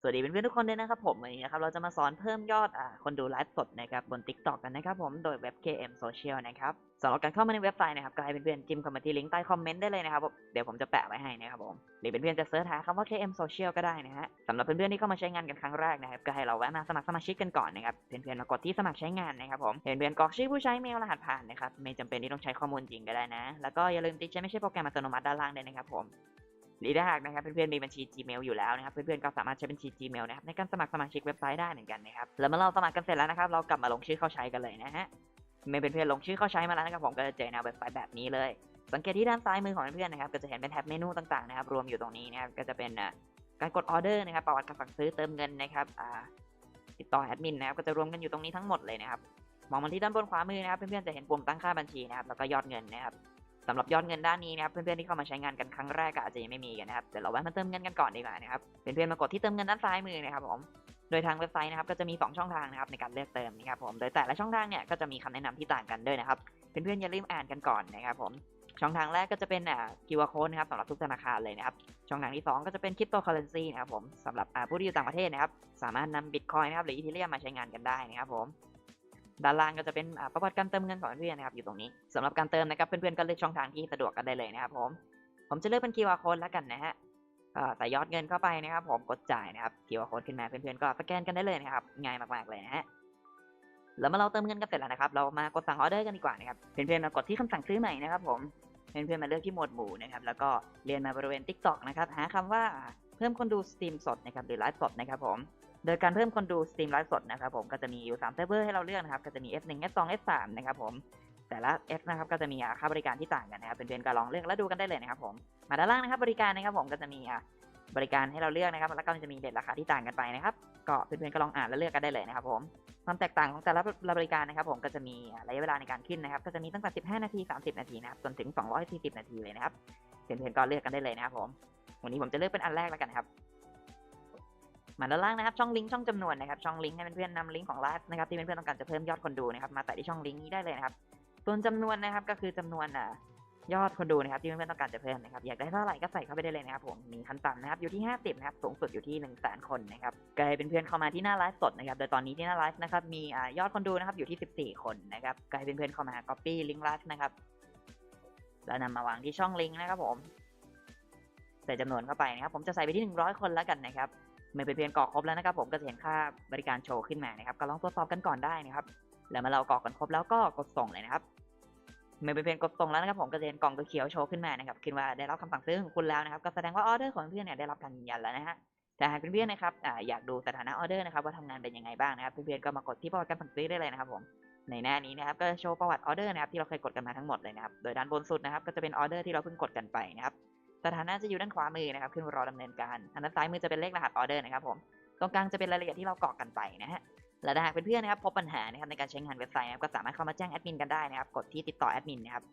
สวัสดีเพื่อนๆทุกคนด้วยนะครับผมวันนี้นะครับเราจะมาสอนเพิ่มยอดอคนดูไลฟ์สดนะครับบน TikTok กันนะครับผมโดยเว็บ KM Social นะครับสำหรับการเข้ามาในเว็บไซต์นะครับก็ให้เพื่อนๆจิ้มเข้ามาที่ลิงก์ใต้คอมเมนต์ได้เลยนะครับผมเดี๋ยวผมจะแปะไว้ให้นะครับผมหรือเพื่อนๆจะเสิร์ชหาคำว่า KM Social ก็ได้นะฮะสำหรับเพื่อนๆที่เข้ามาใช้งานกันครั้งแรกนะครับก็ให้เราแวะมาสมัครสมาชิกกันก่อนนะครับเพื่อนๆมากดที่สมัครใช้งานนะครับผมเพื่อนๆกรอกชื่อผู้ใช้เมลรหัสผ่านนะครับไม่จำเป็นที่ต้องใช้ข้อมูลจริงก็ได้นะ แล้วก็อย่าลืมติดใช้ไม่ใช่โปรแกรมอัตโนมัติด้านล่างด้วยนะครับผม หรือถ้าหากนะครับเพื่อนๆมีบัญชี Gmail อยู่แล้วนะครับเพื่อนๆก็สามารถใช้บัญชี Gmail นะครับในการสมัครสมาชิกเว็บไซต์ได้เหมือนกันนะครับแล้วเมื่อเราสมัครกันเสร็จแล้วนะครับเรากลับมาลงชื่อเข้าใช้กันเลยนะฮะเมื่อเพื่อนๆลงชื่อเข้าใช้มาแล้วนะครับผมก็จะเจอแนวเว็บไซต์แบบนี้เลย สังเกตที่ด้านซ้ายมือของเพื่อนๆนะครับก็จะเห็นเป็นแท็บเมนูต่างๆนะครับรวมอยู่ตรงนี้นะครับก็จะเป็นการกดออเดอร์นะครับประวัติการสั่งซื้อเติมเงินนะครับติดต่อแอดมินนะครับก็จะรวมกันอยู่ตรงนี้ทั้งหมดเลยนะครับมองมาที่ด้านบนขวามือนะครับเพื่อนๆจะเห็นปุ่มตั้งค่าบัญชีนะครับแล้วก็ยอดเงินนะครับ สำหรับยอดเงินด้านนี้นะครับเพื่อนๆที่เข้ามาใช้งานกันครั้งแรกก็อาจจะยังไม่มีกันนะครับเดี๋ยวเราแวะมาเติมเงินกันก่อนดีกว่านะครับเพื่อนๆมากดที่เติมเงินด้านซ้ายมือนะครับผมโดยทางเว็บไซต์นะครับก็จะมี 2 ช่องทางนะครับในการเลือกเติมนะครับผมโดยแต่ละช่องทางเนี่ยก็จะมีคำแนะนำที่ต่างกันด้วยนะครับเพื่อนๆอย่าลืมอ่านกันก่อนนะครับผมช่องทางแรกก็จะเป็นอ่า QR code นะครับสำหรับทุกธนาคารเลยนะครับช่องทางที่ 2 ก็จะเป็นคริปโตเคอเรนซีนะครับผมสำหรับผู้ที่อยู่ต่างประเทศนะครับสามารถนำบิตคอยนะครับหรืออีเทเรียมมาใช้งานกันได้นะครับผม ด้านล่างก็จะเป็นประวัติการเติมเงินของเพื่อนนะครับอยู่ตรงนี้สำหรับการเติมนะครับเพื่อนๆก็เลือกช่องทางที่สะดวกกันได้เลยนะครับผมผมจะเลือกเป็น QR code แล้วกันนะฮะใส่ยอดเงินเข้าไปนะครับ ผมกดจ่ายนะครับ QR code ขึ้นมาเพื่อนๆก็สแกนกันได้เลยนะครับง่ายมากๆเลยนะฮะแล้วเมื่อเราเติมเงินกันเสร็จแล้วนะครับ เรามากดสั่งออเดอร์กันดีกว่านะครับเพื่อนๆมากดที่คำสั่งซื้อใหม่นะครับ ผมเพื่อนๆมาเลือกที่หมวดหมู่นะครับแล้วก็เรียนมาบริเวณ TikTok นะครับหาคำว่าเพิ่มคนดูสตรีมสดนะครับหรือไลฟ์สดนะครับผม โดยการเพิ่มคนดูสตรีมไลฟ์สดนะครับผมก็จะมีอยู่3เซิร์ฟเวอร์ให้เราเลือกนะครับก็จะมี F1 F2 F3 นะครับผมแต่ละ F นะครับก็จะมีค่าบริการที่ต่างกันนะครับเพื่อนๆก็ลองเลือกแล้วดูกันได้เลยนะครับผมมาด้านล่างนะครับบริการนะครับผมก็จะมีบริการให้เราเลือกนะครับแล้วก็จะมีเด็ดราคาที่ต่างกันไปนะครับก็เพื่อนๆก็ลองอ่านแล้วเลือกกันได้เลยนะครับผมความแตกต่างของแต่ละบริการนะครับ ผมก็จะมีระยะเวลาในการขึ้นนะครับ ก็จะมีตั้งแต่ 15 นาที 30 นาทีนะครับจนถึง 240 นาทีเลยนะครับเพื่อนๆก็เลือกกันได้เลยนะครับผมวันนี้ผมจะเลือกเป็นอันแรกแล้วกันครับ มาด้านล่างนะครับช่องลิงก์ช่องจำนวนนะครับช่องลิงก์ให้เพื่อนๆนำลิงก์ของไลฟ์นะครับที่เพื่อนๆต้องการจะเพิ่มยอดคนดูนะครับมาแตะที่ช่องลิงก์นี้ได้เลยนะครับส่วนจำนวนนะครับก็คือจำนวนอ่ายอดคนดูนะครับที่เพื่อนๆต้องการจะเพิ่มนะครับอยากได้เท่าไหร่ก็ใส่เข้าไปได้เลยนะครับผมมีขั้นต่ำนะครับอยู่ที่ 50นะครับสูงสุดอยู่ที่ 1 0 0 0 0แคนนะครับก็ให้เพื่อนๆเข้ามาที่หน้าไลฟ์สดนะครับโดยตอนนี้ที่หน้าไลฟ์นะครับมียอดคนดูนะครับอยู่ที่ 14 คนนะครับก็ให้เพื่อนๆเข้ามา copy ลิงก์ไลฟ์นะครับแล้วนำมาวางที่ช่องลิงก์นะครับผมใส่จำนวนเข้าไปนะครับผมจะใส่ไปที่ 100 คนแล้วกันนะครับ เมื่อเพื่อนกรอกครบแล้วนะครับ ผมก็จะเห็นค่าบริการโชว์ขึ้นมานะครับ ก็ลองตรวจสอบกันก่อนได้นะครับ แล้วมื่อเรากรอกกันครบแล้วก็กดส่งเลยนะครับเมื่อเพื่อนกดส่งแล้วนะครับผมก็จะเห็นกล่องตัวเขียวโชว์ขึ้นมานะครับขึ้นว่าได้รับคำสั่งซื้อของคุณแล้วนะครับ ก็แสดงว่าออเดอร์ของเพื่อนเนี่ยได้รับการยืนยันแล้วนะฮะแต่หากเพื่อนๆนะครับออยากดูสถานะออเดอร์นะครับว่าทำงานเป็นยังไงบ้างนะครับเพื่อนๆก็มากดที่ประวัติการสั่งซื้อได้เลยนะครับผมในหน้านี้นะครับก็โชว์ประวัติออเดอร์นะครับที่เราเคยกดกันมาทั้งหมดเลยนะครับโดยด้านบนสุดนะครับก็จะเป็นออเดอร์ที่เราเพิ่งกดกันไปนะครับ สถานะจะอยู่ด้านขวามือนะครับ ขึ้นรอดำเนินการอันด้านซ้ายมือจะเป็นเลขรหัสออเดอร์นะครับผม ตรงกลางจะเป็นรายละเอียดที่เรากรอกกันไปนะฮะ และถ้าหากเพื่อนๆนะครับพบปัญหานะครับในการใช้งานเว็บไซต์นะครับก็สามารถเข้ามาแจ้งแอดมินกันได้นะครับ กดที่ติดต่อแอดมินนะครับ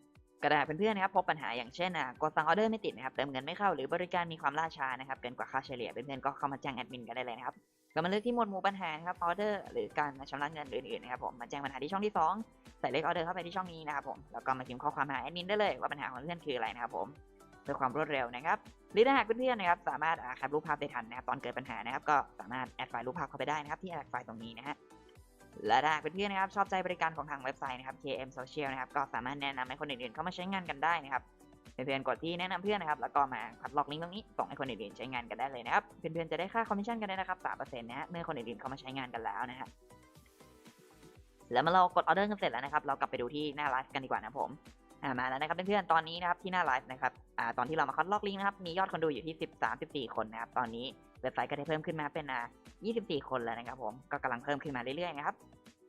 ก็ได้เพื่อนๆนะครับพบปัญหาอย่างเช่นอะกดสั่งออเดอร์ไม่ติดนะครับเติมเงินไม่เข้าหรือบริการมีความล่าช้านะครับเกินกว่าค่าเฉลี่ยเพื่อนๆก็เข้ามาแจ้งแอดมินกันได้เลยนะครับก็มาเลือกที่หมวดหมู่ปัญหาครับออเดอร์หรือการชำระเงินอื่นๆนะครับผมมาแจ้งปัญหาที่ช่องที่สองใส่เลขออเดอร์เข้าไปที่ช่องนี้นะครับผมแล้วก็มาพิมพ์ข้อความหาแอดมินได้เลยว่าปัญหาของเพื่อนคืออะไรนะครับผมเพื่อความรวดเร็วนะครับหรือถ้าหากเพื่อนๆนะครับสามารถอ่าแคปรูปภาพได้ทันนะครับตอนเกิดปัญหานะครับก็สามารถแอดไฟล์รูปภาพเข้าไปได้นะครับที่แอดไฟล์ตรงนี้นะฮะและถ้าหากเพื่อนๆนะครับชอบใจบริการของทางเว็บไซต์นะครับ KM Social นะครับก็สามารถแนะนำให้คนอื่นๆเข้ามาใช้งานกันได้นะครับเพื่อนๆกดที่แนะนำเพื่อนนะครับแล้วก็มาคัดลอกลิงก์ตรงนี้ส่งให้คนอื่นๆใช้งานกันได้เลยนะครับเพื่อนๆจะได้ค่าคอมมิชชั่นกันด้วยนะครับ3%นะฮะเมื่อคนอื่นๆเข้ามาใช้งานกันแล้วนะฮะแล้วเมื่อเรากดออเดอร์กันเสร็จแล้วนะครับเรากลับไปดูที่หน้าไลฟ์กันดีกว่านะผม อ่ามาแล้วนะครับเพื่อนๆตอนนี้นะครับที่หน้าไลฟ์นะครับอ่าตอนที่เรามาคัดลอกลิงก์นะครับมียอดคนดูอยู่ที่13 14คนนะครับตอนนี้เว็บไซต์ก็ได้เพิ่มขึ้นมาเป็นอ่า24คนแล้วนะครับผมก็กำลังเพิ่มขึ้นมาเรื่อยๆนะครับ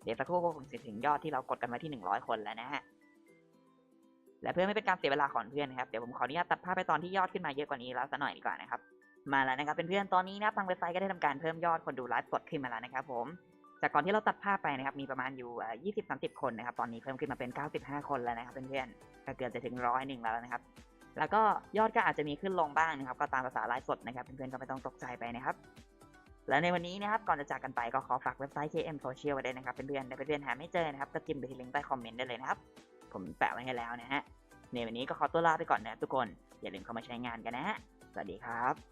เดี๋ยวสักครู่ก็คงจะถึงยอดที่เรากดกันมาที่100คนแล้วนะฮะและเพื่อไม่เป็นการเสียเวลาของเพื่อนนะครับเดี๋ยวผมขออนุญาตตัดภาพไปตอนที่ยอดขึ้นมาเยอะกว่านี้แล้วสักหน่อยดีกว่านะครับมาแล้วนะครับเพื่อนๆตอนนี้นะครับทางเว็บไซต์ก็ได้ทำการเพิ่มยอดคนดูไลฟ์สดขึ้นมาแล้วนะครับผม จากก่อนที่เราตัดภาพไปนะครับมีประมาณอยู่อ่า20-30 คนนะครับ ตอนนี้เพิ่มขึ้นมาเป็น 95 คนแล้วนะครับเพื่อนๆก็เกือบจะถึงร้อยหนึ่งแล้วนะครับ แล้วก็ยอดก็อาจจะมีขึ้นลงบ้างนะครับ ก็ตามภาษาไลฟ์สดนะครับเพื่อนๆก็ไม่ต้องตกใจไปนะครับ และในวันนี้นะครับก่อนจะจากกันไปก็ขอฝากเว็บไซต์ KM Social ไว้ด้วยนะครับเพื่อนๆถ้าเพื่อนๆหาไม่เจอนะครับก็จิ้มไปที่ลิงก์ใต้คอมเมนต์ได้เลยนะครับผมแปะไว้ให้แล้วนะฮะในวันนี้ก็ขอตัวลาไปก่อนนะครับทุกคนอย่าลืมเข้ามาใช้งานกันนะฮะสวัสดีครับ